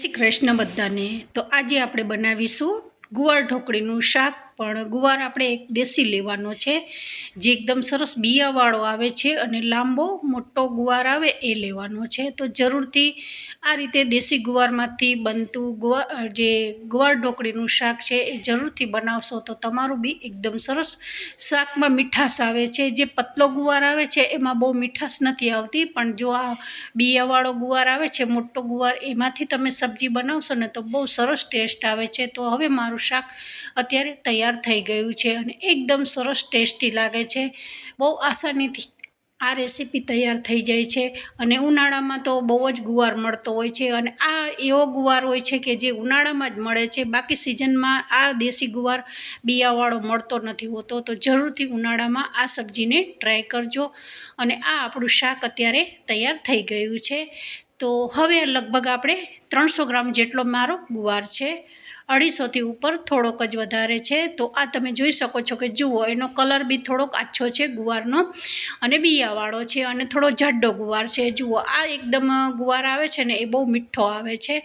શ્રી કૃષ્ણ બધાને. તો આજે આપણે બનાવીશું ગુવાર ઢોકળીનું શાક. પણ ગુવાર આપણે એક દેશી લેવાનો છે, જે એકદમ સરસ બિયાવાળો આવે છે અને લાંબો મોટો ગુવાર આવે એ લેવાનો છે. તો જરૂરથી આ રીતે દેશી ગુવારમાંથી બનતું ગુવાર જે ગુવાર ઢોકળીનું શાક છે એ જરૂરથી બનાવશો તો તમારું બી એકદમ સરસ શાકમાં મીઠાશ આવે છે. જે પતલો ગુવાર આવે છે એમાં બહુ મીઠાશ નથી આવતી, પણ જો આ બિયાવાળો ગુવાર આવે છે, મોટો ગુવાર, એમાંથી તમે સબ્જી બનાવશો ને તો બહુ સરસ ટેસ્ટ આવે છે. તો હવે મારું શાક અત્યારે તૈયાર થઈ ગયું છે અને એકદમ સરસ ટેસ્ટી લાગે છે. બહુ આસાનીથી આ રેસીપી તૈયાર થઈ જાય છે અને ઉનાળામાં તો બહુ જ ગુવાર મળતો હોય છે અને આ એવો ગુવાર હોય છે કે જે ઉનાળામાં જ મળે છે. બાકી સિઝનમાં આ દેશી ગુવાર બિયાવાળો મળતો નથી હોતો તો જરૂરથી ઉનાળામાં આ સબ્જીને ટ્રાય કરજો અને આ આપણું શાક અત્યારે તૈયાર થઈ ગયું છે. તો હવે લગભગ આપણે ત્રણસો ગ્રામ જેટલો મારો ગુવાર છે. અઢીસોથી ઉપર થોડોક જ વધારે છે. તો આ તમે જોઈ શકો છો કે જુઓ, એનો કલર બી થોડોક આછો છે, ગુવારનો અને બિયાવાળો છે અને થોડો જાડો ગુવાર છે. જુઓ, આ એકદમ ગુવાર આવે છે ને એ બહુ મીઠો આવે છે.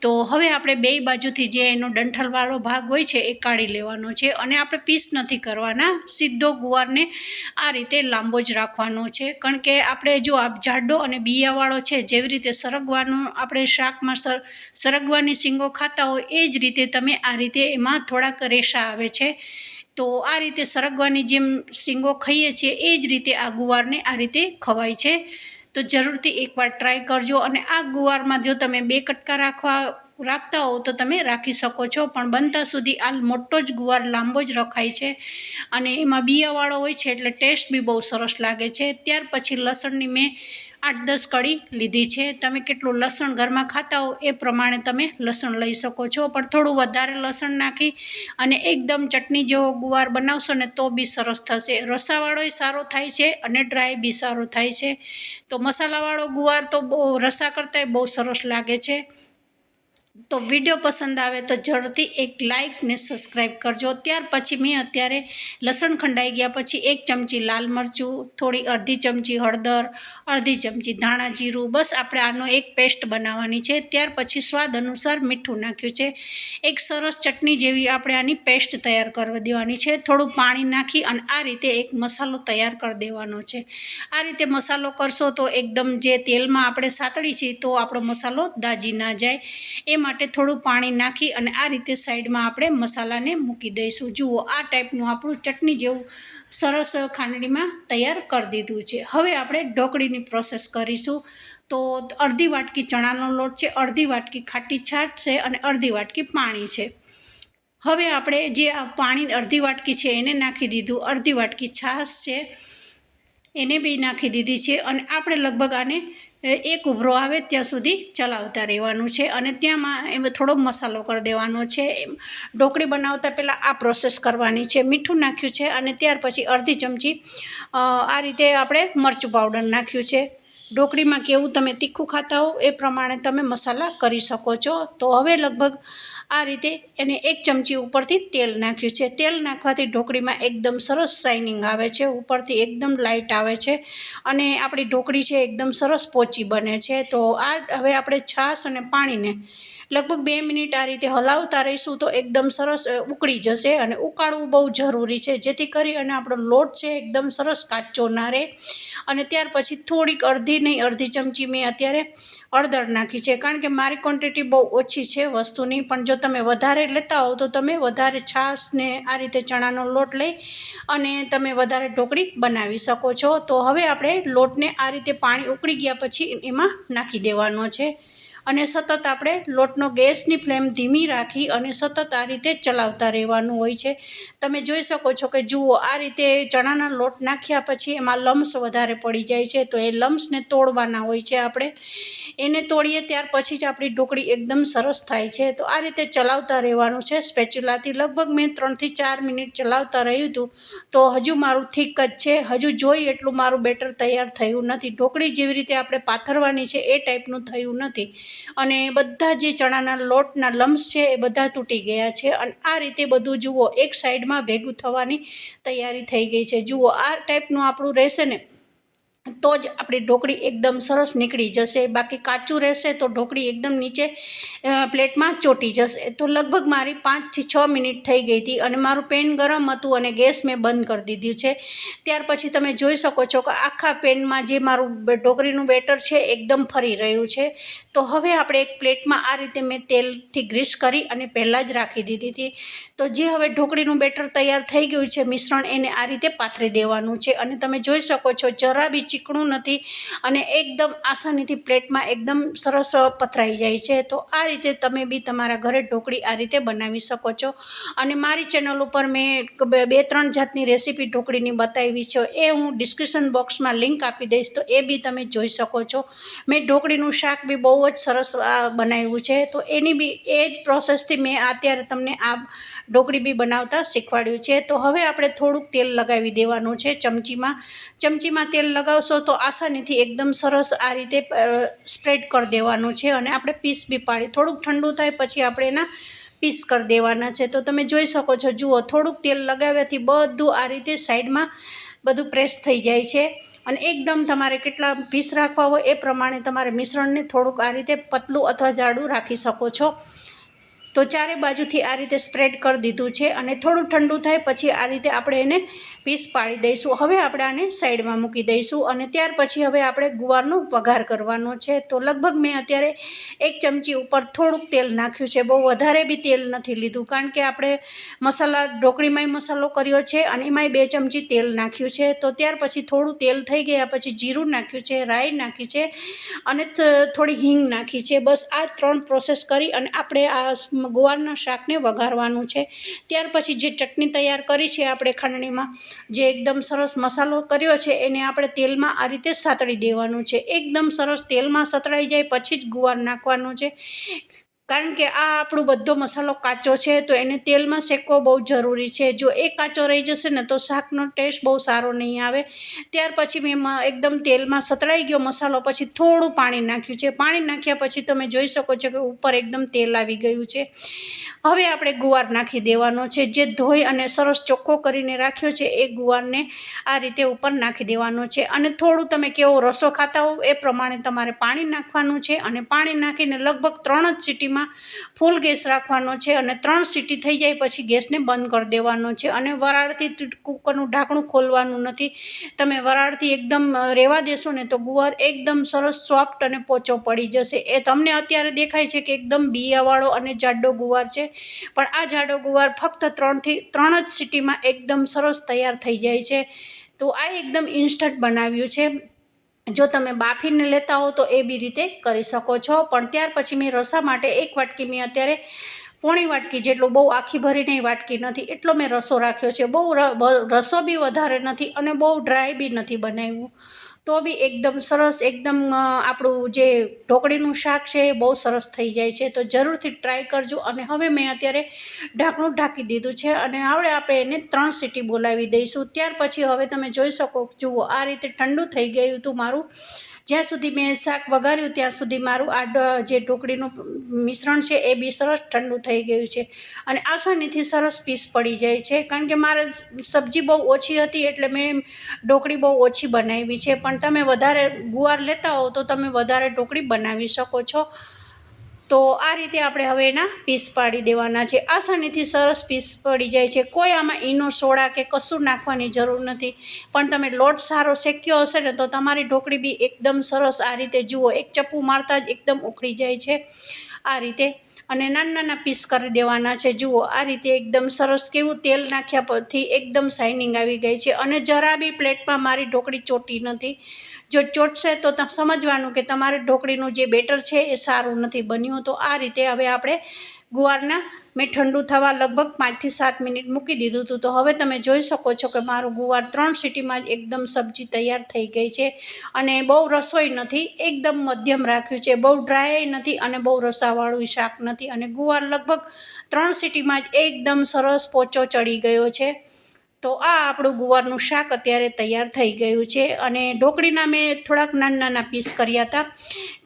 તો હવે આપણે બે બાજુથી જે એનો ડંઠલવાળો ભાગ હોય છે એ કાઢી લેવાનો છે અને આપણે પીસ નથી કરવાના. સીધો ગુવારને આ રીતે લાંબો જ રાખવાનો છે. કારણ કે આપણે જો આ જાડો અને બિયાવાળો છે, જેવી રીતે સરગવાનું આપણે શાકમાં સર, સરગવાની શીંગો ખાતા હોય, એ જ રીતે તમે આ રીતે એમાં થોડાક રેશા આવે છે, તો આ રીતે સરગવાની જેમ શીંગો ખાઈએ છીએ, એ જ રીતે આ ગુવારને આ રીતે ખવાય છે. તો જરૂરથી એકવાર ટ્રાય કરજો અને આ ગુવારમાં જો તમે બે કટકા રાખવા, રાખતા હો તો તમે રાખી શકો છો, પણ બનતા સુધી આ મોટો જ ગુવાર લાંબો જ રખાય છે. અને એમાં બિયાવાળો હોય છે એટલે ટેસ્ટ બી બહુ સરસ લાગે છે. ત્યાર પછી લસણની મેં આઠ દસ કળી લીધી છે. તમે કેટલું લસણ ઘરમાં ખાતા હો એ પ્રમાણે તમે લસણ લઈ શકો છો. પણ થોડું વધારે લસણ નાખી અને એકદમ ચટણી જેવો ગુવાર બનાવશો ને તો બી સરસ થશે. રસાવાળોય સારો થાય છે અને ડ્રાય બી સારો થાય છે. તો મસાલાવાળો ગુવાર તો બહુ રસા કરતાંય બહુ સરસ લાગે છે. તો વીડિયો પસંદ આવે તો ઝડપથી એક લાઇક ને સબસ્ક્રાઈબ કરજો. ત્યાર પછી મેં અત્યારે લસણ ખંડાઈ ગયા પછી એક ચમચી લાલ મરચું, થોડી અડધી ચમચી હળદર, અડધી ચમચી ધાણા જીરું, બસ આપણે આનો એક પેસ્ટ બનાવવાની છે. ત્યાર પછી સ્વાદ અનુસાર મીઠું નાખ્યું છે. એક સરસ ચટણી જેવી આપણે આની પેસ્ટ તૈયાર કરવા દેવાની છે. થોડું પાણી નાખી અને આ રીતે એક મસાલો તૈયાર કરી દેવાનો છે. આ રીતે મસાલો કરશો તો એકદમ જે તેલમાં આપણે સાતળી છીએ તો આપણો મસાલો દાજી ના જાય. એ માટે થોડું પાણી નાખી અને આ રીતે સાઈડમાં આપણે મસાલાને મૂકી દઈશું. જુઓ, આ ટાઈપનું આપણું ચટણી જેવું સરસ ખાંડણીમાં તૈયાર કરી દીધું છે. હવે આપણે ઢોકળીની પ્રોસેસ કરીશું. તો અડધી વાટકી ચણાનો લોટ છે, અડધી વાટકી ખાટી છાશ છે અને અડધી વાટકી પાણી છે. હવે આપણે જે આ પાણી અડધી વાટકી છે એને નાખી દીધું. અડધી વાટકી છાશ છે, એને બી નાખી દીધી છે અને આપણે લગભગ આને એક ઉભરો આવે ત્યાં સુધી ચલાવતા રહેવાનું છે અને ત્યાંમાં એમાં થોડો મસાલો કરી દેવાનો છે. ઢોકળી બનાવતા પહેલાં આ પ્રોસેસ કરવાની છે. મીઠું નાખ્યું છે અને ત્યાર પછી અડધી ચમચી આ રીતે આપણે મરચું પાવડર નાખ્યું છે. ઢોકળીમાં કેવું તમે તીખું ખાતા હો એ પ્રમાણે તમે મસાલા કરી શકો છો. તો હવે લગભગ આ રીતે એને એક ચમચી ઉપરથી તેલ નાખ્યું છે. તેલ નાખવાથી ઢોકળીમાં એકદમ સરસ શાઇનિંગ આવે છે, ઉપરથી એકદમ લાઇટ આવે છે અને આપણી ઢોકળી છે, એકદમ સરસ પોચી બને છે. તો આ હવે આપણે છાશ અને પાણીને લગભગ બે મિનિટ આ રીતે હલાવતા રહીશું તો એકદમ સરસ ઉકળી જશે અને ઉકાળવું બહુ જરૂરી છે. જેથી કરી અને આપણો લોટ છે એકદમ સરસ કાચો ના રહે. અને ત્યાર પછી થોડીક અડધી નહીં, અડધી ચમચી મેં અત્યારે અડદર નાખી છે. કારણ કે મારી ક્વોન્ટિટી બહુ ઓછી છે વસ્તુની. પણ જો તમે વધારે લેતા હો તો તમે વધારે છાશને આ રીતે ચણાનો લોટ લઈ અને તમે વધારે ઢોકળી બનાવી શકો છો. તો હવે આપણે લોટને આ રીતે પાણી ઉકળી ગયા પછી એમાં નાખી દેવાનો છે. અને સતત આપણે લોટનો ગેસની ફ્લેમ ધીમી રાખી અને સતત આ રીતે ચલાવતા રહેવાનું હોય છે. તમે જોઈ શકો છો કે જુઓ, આ રીતે ચણાના લોટ નાખ્યા પછી એમાં લમ્સ વધારે પડી જાય છે. તો એ લમ્સને તોડવાના હોય છે આપણે. એને તોડીએ ત્યાર પછી જ આપણી ઢોકળી એકદમ સરસ થાય છે. તો આ રીતે ચલાવતા રહેવાનું છે. સ્પેચ્યુલાથી લગભગ મેં ત્રણથી ચાર મિનિટ ચલાવતા રહ્યું હતું. તો હજુ મારું થીક જ છે. હજુ જોઈ એટલું મારું બેટર તૈયાર થયું નથી. ઢોકળી જેવી રીતે આપણે પાથરવાની છે એ ટાઈપનું થયું નથી. અને બધા જે ચણાના લોટના લમ્સ છે એ બધા તૂટી ગયા છે. અને આ રીતે બધું જુઓ, એક સાઈડમાં ભેગું થવાની તૈયારી થઈ ગઈ છે. જુઓ, આ ટાઈપનું આપણું રહેશે ને તો જ આપણી ઢોકળી એકદમ સરસ નીકળી જશે. બાકી કાચું રહેશે તો ઢોકળી એકદમ નીચે પ્લેટમાં ચોંટી જશે. તો લગભગ મારી પાંચથી છ મિનિટ થઈ ગઈ હતી અને મારું પેન ગરમ હતું અને ગેસ મેં બંધ કરી દીધું છે. ત્યાર પછી તમે જોઈ શકો છો કે આખા પેનમાં જે મારું ઢોકળીનું બેટર છે એકદમ ફરી રહ્યું છે. તો હવે આપણે એક પ્લેટમાં આ રીતે મેં તેલથી ગ્રીસ કરી અને પહેલાં જ રાખી દીધી હતી. તો જે હવે ઢોકળીનું બેટર તૈયાર થઈ ગયું છે મિશ્રણ, એને આ રીતે પાથરી દેવાનું છે. અને તમે જોઈ શકો છો જરા બી ચીકણું નથી અને એકદમ આસાનીથી પ્લેટમાં એકદમ સરસ પથરાઈ જાય છે. તો આ રીતે તમે બી તમારા ઘરે ઢોકળી આ રીતે બનાવી શકો છો. અને મારી ચેનલ ઉપર મેં બે ત્રણ જાતની રેસીપી ઢોકળીની બતાવી છે. એ હું ડિસ્ક્રિપ્શન બોક્સમાં લિંક આપી દઈશ, તો એ બી તમે જોઈ શકો છો. મેં ઢોકળીનું શાક બી બહુ જ સરસ બનાવ્યું છે. તો એની બી, એ જ પ્રોસેસથી મેં અત્યારે તમને આ ઢોકળી બી બનાવતા શીખવાડ્યું છે. તો હવે આપણે થોડુંક તેલ લગાવી દેવાનું છે ચમચીમાં. ચમચીમાં તેલ લગાવશો તો આસાનીથી એકદમ સરસ આ રીતે સ્પ્રેડ કરી દેવાનું છે અને આપણે પીસ બી પાડી. થોડુંક ઠંડુ થાય પછી આપણે એના પીસ કરી દેવાના છે. તો તમે જોઈ શકો છો, જુઓ, થોડુંક તેલ લગાવ્યાથી બધું આ રીતે સાઈડમાં બધું પ્રેસ થઈ જાય છે. અને એકદમ તમારે કેટલા પીસ રાખવા હોય એ પ્રમાણે તમારે મિશ્રણને થોડુંક આ રીતે પતલું અથવા જાડું રાખી શકો છો. તો ચારે બાજુથી આ રીતે સ્પ્રેડ કરી દીધું છે અને થોડું ઠંડુ થાય પછી આ રીતે આપણે એને પીસ પાડી દઈશું. હવે આપણે આને સાઈડમાં મૂકી દઈશું અને ત્યાર પછી હવે આપણે ગુવારનો વઘાર કરવાનો છે. તો લગભગ મેં અત્યારે એક ચમચી ઉપર થોડુંક તેલ નાખ્યું છે. બહુ વધારે બી તેલ નથી લીધું કારણ કે આપણે મસાલા, ઢોકળીમાંય મસાલો કર્યો છે અને એમાંય બે ચમચી તેલ નાખ્યું છે. તો ત્યાર પછી થોડું તેલ થઈ ગયા પછી જીરું નાખ્યું છે, રાઈ નાખી છે અને થોડી હિંગ નાખી છે. બસ આ ત્રણ પ્રોસેસ કરી અને આપણે આ ગુવારના શાકને વઘારવાનું છે. ત્યાર પછી જે ચટણી તૈયાર કરી છે આપણે ખાંડણીમાં, જે એકદમ સરસ મસાલો કર્યો છે, એને આપણે તેલમાં આ રીતે સાતળી દેવાનું છે. એકદમ સરસ તેલમાં સતળાઈ જાય, પછી જ ગુવાર નાખવાનું છે. કારણ કે આ આપણો બધો મસાલો કાચો છે, તો એને તેલમાં શેકવો બહુ જરૂરી છે. જો એ કાચો રહી જશે ને, તો શાકનો ટેસ્ટ બહુ સારો નહીં આવે. ત્યાર પછી મેં એકદમ તેલમાં સતળાઈ ગયો મસાલો, પછી થોડું પાણી નાખ્યું છે. પાણી નાખ્યા પછી તમે જોઈ શકો છો કે ઉપર એકદમ તેલ આવી ગયું છે. હવે આપણે ગુવાર નાખી દેવાનો છે. જે ધોઈ અને સરસ ચોખ્ખો કરીને રાખ્યો છે, એ ગુવારને આ રીતે ઉપર નાખી દેવાનો છે. અને થોડું તમે કેવો રસો ખાતા હો, એ પ્રમાણે તમારે પાણી નાખવાનું છે. અને પાણી નાખીને લગભગ ત્રણ જ સીટીમાં ફૂલ ગેસ રાખવાનો છે અને ત્રણ સીટી થઈ જાય પછી ગેસને બંધ કરી દેવાનો છે અને વરાળથી કુકરનું ઢાંકણું ખોલવાનું નથી. તમે વરાળથી એકદમ રહેવા દેશો ને તો ગુવાર એકદમ સરસ સોફ્ટ અને પોચો પડી જશે. એ તમને અત્યારે દેખાય છે કે એકદમ બિયાવાળો અને જાડો ગુવાર છે. પણ આ જાડો ગુવાર ફક્ત ત્રણથી, ત્રણ જ સીટીમાં એકદમ સરસ તૈયાર થઈ જાય છે. તો આ એકદમ ઇન્સ્ટન્ટ બનાવ્યું છે. જો તમે બાફીને લેતા હો તો એ બી રીતે કરી શકો છો. પણ ત્યાર પછી મેં રસા માટે એક વાટકી મેં અત્યારે પોણી વાટકી જેટલું બહુ આખી ભરીને વાટકી નથી, એટલો મેં રસો રાખ્યો છે. બહુ રસો બી વધારે નથી અને બહુ ડ્રાય બી નથી બનાવ્યું. તો બી એકદમ સરસ, એકદમ આપણું જે ઢોકળીનું શાક છે એ બહુ સરસ થઈ જાય છે. તો જરૂરથી ટ્રાય કરજો. અને હવે મેં અત્યારે ઢાંકણું ઢાંકી દીધું છે અને હવે આપણે એને ત્રણ સીટી બોલાવી દઈશું. ત્યાર પછી હવે તમે જોઈ શકો જુઓ, આ રીતે ઠંડુ થઈ ગયું હતું મારું. જ્યાં સુધી મેં શાક વઘાર્યું ત્યાં સુધી મારું આ જે ઢોકળીનું મિશ્રણ છે એ બી સરસ ઠંડુ થઈ ગયું છે. અને આસાનીથી સરસ પીસ પડી જાય છે. કારણ કે મારે સબ્જી બહુ ઓછી હતી એટલે મેં ઢોકળી બહુ ઓછી બનાવી છે. પણ તમે વધારે ગુવાર લેતા હો તો તમે વધારે ઢોકળી બનાવી શકો છો. તો આ રીતે આપણે હવે એના પીસ પાડી દેવાના છે. આસાનીથી સરસ પીસ પડી જાય છે. કોઈ આમાં ઈનો, સોડા કે કશું નાખવાની જરૂર નથી. પણ તમે લોટ સારો શેક્યો હશે ને તો તમારી ઢોકળી બી એકદમ સરસ આ રીતે જુઓ. એક ચપ્પુ મારતા જ એકદમ ઉખડી જાય છે. આ રીતે અને નાના નાના પીસ કરી દેવાના છે. જુઓ, આ રીતે એકદમ સરસ કેવું તેલ નાખ્યા પછી એકદમ શાઇનિંગ આવી ગઈ છે અને જરા બી પ્લેટમાં મારી ઢોકળી ચોટી નથી. જો ચોટશે તો સમજવાનું કે તમારે ઢોકળીનું જે બેટર છે એ સારું નથી બન્યું. તો આ રીતે હવે આપણે ગુવારના મેં ઠંડુ થવા લગભગ પાંચથી સાત મિનિટ મૂકી દીધું હતું. તો હવે તમે જોઈ શકો છો કે મારું ગુવાર ત્રણ સીટીમાં જ એકદમ સબ્જી તૈયાર થઈ ગઈ છે અને બહુ રસોઈ નથી, એકદમ મધ્યમ રાખ્યું છે. બહુ ડ્રાય નથી અને બહુ રસાવાળું શાક નથી અને ગુવાર લગભગ ત્રણ સીટીમાં જ એકદમ સરસ પોચો ચડી ગયો છે. તો આ આપણું ગુવારનું શાક અત્યારે તૈયાર થઈ ગયું છે અને ઢોકળીના મેં થોડાક નાના નાના પીસ કર્યા હતા.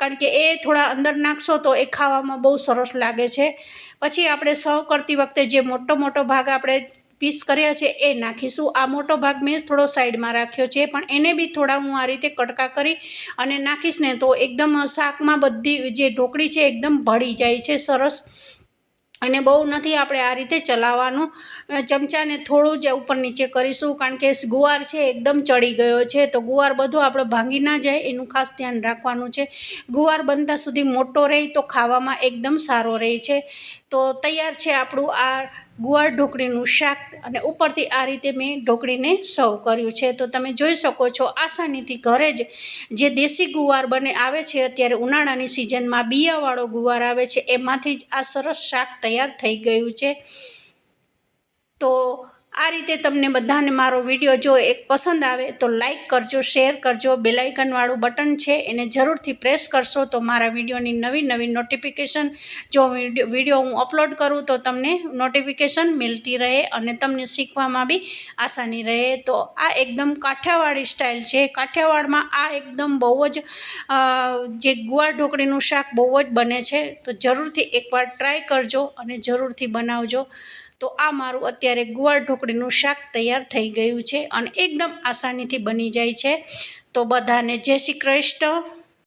કારણ કે એ થોડા અંદર નાખશો તો એ ખાવામાં બહુ સરસ લાગે છે. પછી આપણે સર્વ કરતી વખતે જે મોટો મોટો ભાગ આપણે પીસ કર્યા છે એ નાખીશું. આ મોટો ભાગ મેં થોડો સાઈડમાં રાખ્યો છે, પણ એને બી થોડા હું આ રીતે કટકા કરી અને નાખીશ ને તો એકદમ શાકમાં બધી જે ઢોકળી છે, એકદમ ભળી જાય છે, સરસ. અને બહુ નથી આપણે આ રીતે ચલાવવાનું. ચમચાને થોડું જ ઉપર નીચે કરીશું, કારણ કે ગુવાર છે, એકદમ ચડી ગયો છે. તો ગુવાર બધો આપણે ભાંગી ના જાય, એનું ખાસ ધ્યાન રાખવાનું છે. ગુવાર બનતા સુધી મોટો રહે તો ખાવામાં એકદમ સારો રહે છે. તો તૈયાર છે આપણું આ ગુવાર ઢોકળીનું શાક અને ઉપરથી આ રીતે મેં ઢોકળીને સર્વ કર્યું છે. તો તમે જોઈ શકો છો આસાનીથી ઘરે જ જે દેશી ગુવાર બને આવે છે અત્યારે ઉનાળાની સિઝનમાં બિયાવાળો ગુવાર આવે છે, એમાંથી જ આ સરસ શાક તૈયાર થઈ ગયું છે. તો આ રીતે તમને બધાને મારો વીડિયો જો એક પસંદ આવે તો લાઇક કરજો, શેર કરજો બેલાઇકનવાળું બટન છે એને જરૂરથી પ્રેસ કરશો તો મારા વિડીયોની નવી નવી નોટિફિકેશન જો વીડિયો હું અપલોડ કરું તો તમને નોટિફિકેશન મિલતી રહે અને તમને શીખવામાં બી આસાની રહે. તો આ એકદમ કાઠિયાવાડી સ્ટાઇલ છે. કાઠિયાવાડમાં આ એકદમ બહુ જ જે ગુવાર ઢોકળીનું શાક બહુ જ બને છે. તો જરૂરથી એકવાર ટ્રાય કરજો અને જરૂરથી બનાવજો. તો આ મારું અત્યારે ગુવાર ઢોકળીનું શાક તૈયાર થઈ ગયું છે અને એકદમ આસાનીથી બની જાય છે. તો બધાને જય શ્રી કૃષ્ણ.